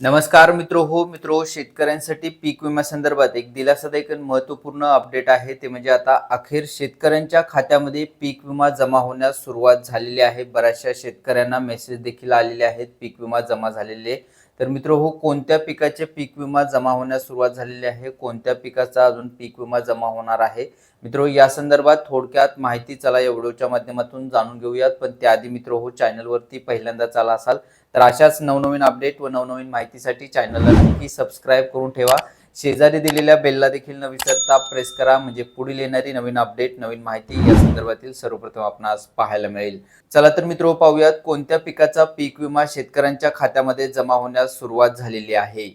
नमस्कार मित्र हो मित्र शेतकऱ्यांसाठी पीक विमा संदर्भात एक दिलासादायक महत्त्वपूर्ण अपडेट आहे. ते म्हणजे आता अखेर शेतकऱ्यांच्या खात्यामध्ये पीक विमा जमा होण्यास सुरुवात झालेली आहे. बऱ्याचशा शेतकऱ्यांना मेसेज देखील आलेले आहेत. पीक विमा जमा झालेले तर मित्र हो कोणत्या पिकाचे पीक विमा जमा होण्यास सुरुवात झालेली आहे? कोणत्या पिकाचा अजून पीक विमा जमा होणार आहे? मित्र या संदर्भात थोडक्यात माहिती चला या व्हिडिओच्या माध्यमातून जाणून घेऊयात. पण त्याआधी मित्र हो चॅनलवरती पहिल्यांदा चाला असाल तर अशाच नवनवीन अपडेट व नवनवीन माहितीसाठी चॅनलला नक्की सबस्क्राईब करून ठेवा. शेजारी दिलेल्या बेलला देखील न विसरता प्रेस करा. म्हणजे पुढील येणारी नवीन अपडेट नवीन माहिती या संदर्भातील सर्वप्रथम आपणास पाहायला मिळेल. चला तर मित्र पाहूयात कोणत्या पिकाचा पीक विमा शेतकऱ्यांच्या खात्यामध्ये जमा होण्यास सुरुवात झालेली आहे?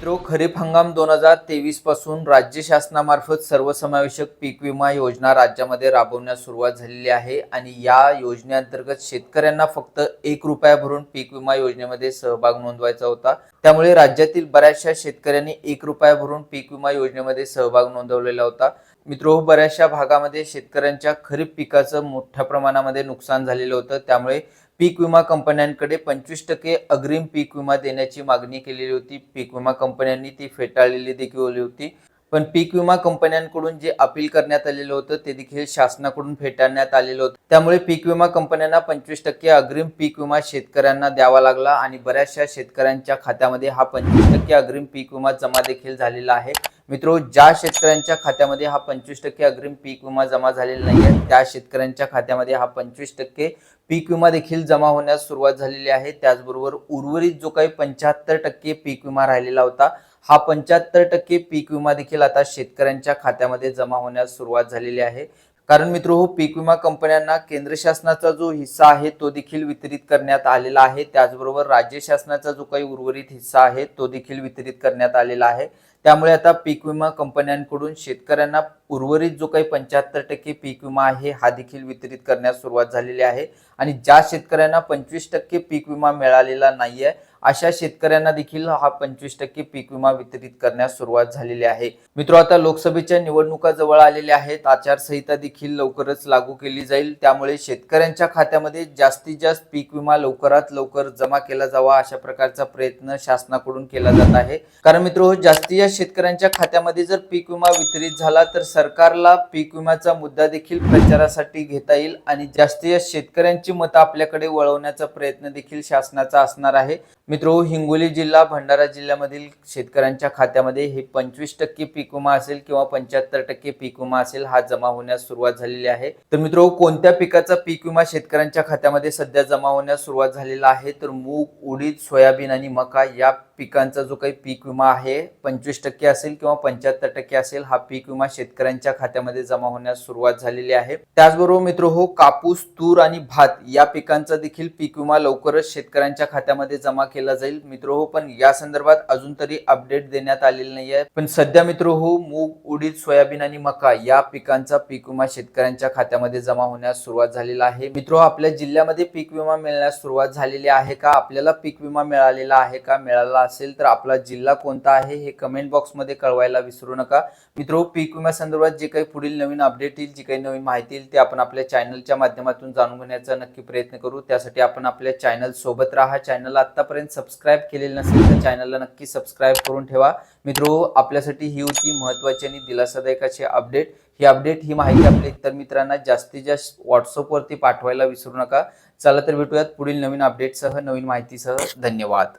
मित्रो खरीप हंगाम दोन हजार तेवीसपासून राज्य शासनामार्फत सर्वसमावेशक पीक विमा योजना राज्यामध्ये राबवण्यास सुरुवात झालेली आहे आणि या योजनेअंतर्गत शेतकऱ्यांना फक्त एक रुपया भरून पीक विमा योजनेमध्ये सहभाग नोंदवायचा होता. त्यामुळे राज्यातील बऱ्याचशा शेतकऱ्यांनी एक रुपया भरून पीक विमा योजनेमध्ये सहभाग नोंदवलेला होता. मित्रो बऱ्याचशा भागामध्ये शेतकऱ्यांच्या खरीप पिकाचं मोठ्या प्रमाणामध्ये नुकसान झालेलं होतं. त्यामुळे पीक विमा कंपन्यांकडे पंचवीस टक्के अग्रिम पीक विमा देण्याची मागणी केलेली होती. पीक विमा कंपन्यांनी ती फेटाळलेली देखील होती. पण पीक विमा कंपन्यांकडून जे अपील करण्यात आलेलं होतं ते देखील शासनाकडून फेटाळण्यात आलेलं होतं. त्यामुळे पीक विमा कंपन्यांना पंचवीस टक्के अग्रिम पीक विमा शेतकऱ्यांना द्यावा लागला आणि बऱ्याचशा शेतकऱ्यांच्या खात्यामध्ये हा पंचवीस टक्के अग्रिम पीक विमा जमा देखील झालेला आहे. मित्रो ज्या शेतकऱ्यांच्या खात्यामध्ये हा पंचवीस टक्के अग्रिम पीक विमा जमा झालेला नाही आहे त्या शेतकऱ्यांच्या खात्यामध्ये हा पंचवीस टक्के पीक विमा देखील जमा होण्यास सुरुवात झालेली आहे. त्याचबरोबर उर्वरित जो काही पंच्याहत्तर टक्के पीक विमा राहिलेला होता हा पंच्याहत्तर टक्के पीक विमा देखील आता शेतकऱ्यांच्या खात्यामध्ये जमा होण्यास सुरुवात झालेली आहे. कारण मित्र हो पीक विमा कंपन्यांना केंद्र शासनाचा जो हिस्सा आहे तो देखील वितरित करण्यात आलेला आहे. त्याचबरोबर राज्य शासनाचा जो काही उर्वरित हिस्सा आहे तो देखील वितरित करण्यात आलेला आहे. त्यामुळे आता पीक विमा कंपन्यांकडून शेतकऱ्यांना उर्वरित जो काही पंच्याहत्तर टक्के पीक विमा आहे हा देखील वितरित करण्यास सुरुवात झालेली आहे. आणि ज्या शेतकऱ्यांना पंचवीस टक्के पीक विमा मिळालेला नाहीये अशा शेतकऱ्यांना देखील हा पंचवीस टक्के पीक विमा वितरित करण्यास सुरुवात झालेली आहे. मित्र आता लोकसभेच्या निवडणुका जवळ आलेल्या आहेत. आचारसंहिता देखील लवकरच लागू केली जाईल. त्यामुळे शेतकऱ्यांच्या खात्यामध्ये जास्तीत जास्त पीक विमा लवकरात लवकर जमा केला जावा अशा प्रकारचा प्रयत्न शासनाकडून केला जात आहे. कारण मित्र जास्तीत जास्त शेतकऱ्यांच्या खात्यामध्ये जर पीक विमा वितरित झाला तर सरकारला पीक विम्याचा मुद्दा देखील प्रचारासाठी घेता येईल आणि जास्तीत जास्त शेतकऱ्यांची मतं आपल्याकडे वळवण्याचा प्रयत्न देखील शासनाचा असणार आहे. मित्र हिंगोली जिल्हा भंडारा जिल्ह्यामधील शेतकऱ्यांच्या खात्यामध्ये हे पंचवीस टक्के पीक विमा असेल किंवा पंच्याहत्तर टक्के पीक विमा असेल हा जमा होण्यास सुरुवात झालेली आहे. तर मित्र कोणत्या पिकाचा पीक विमा शेतकऱ्यांच्या खात्यामध्ये सध्या जमा होण्यास सुरुवात झालेला आहे? तर मूग उडीद सोयाबीन आणि मका या पिकांचा जो काही पीक विमा आहे पंचवीस टक्के असेल किंवा पंच्याहत्तर टक्के असेल हा पीक विमा शेतकऱ्यांच्या खात्यामध्ये जमा होण्यास सुरुवात झालेली आहे. त्याचबरोबर मित्र हो कापूस तूर आणि भात या पिकांचा देखील पीक विमा लवकरच शेतकऱ्यांच्या खात्यामध्ये जमा केला जाईल. मित्र हो पण या संदर्भात अजून तरी अपडेट देण्यात आलेली नाही आहे. पण सध्या मित्र हो मूग उडीद सोयाबीन आणि मका या पिकांचा पीक विमा शेतकऱ्यांच्या खात्यामध्ये जमा होण्यास सुरुवात झालेला आहे. मित्र हो, आपल्या जिल्ह्यामध्ये पीक विमा मिळण्यास सुरुवात झालेली आहे का? आपल्याला पीक विमा मिळालेला आहे का? मिळाला असेल तर आपला जिल्हा कोणता आहे हे कमेंट बॉक्समध्ये कळवायला विसरू नका. मित्र पीक विम्या संदर्भात जे काही पुढील नवीन अपडेट येईल जी काही नवीन माहिती येईल ते आपण आपल्या चॅनलच्या माध्यमातून जाणून घेण्याचा नक्की प्रयत्न करू. त्यासाठी आपण आपल्या चॅनल सोबत राहा. चॅनल आतापर्यंत सबस्क्राईब केलेलं नसेल तर चॅनलला नक्की सबस्क्राईब करून ठेवा. मित्र आपल्यासाठी ही होती महत्वाची आणि दिलासादायक अशी अपडेट ही अपडेट ही माहिती आपल्या इतर मित्रांना जास्तीत जास्त व्हॉट्सअपवरती पाठवायला विसरू नका. चला तर भेटूयात पुढील नवीन अपडेटसह नवीन माहितीसह. धन्यवाद.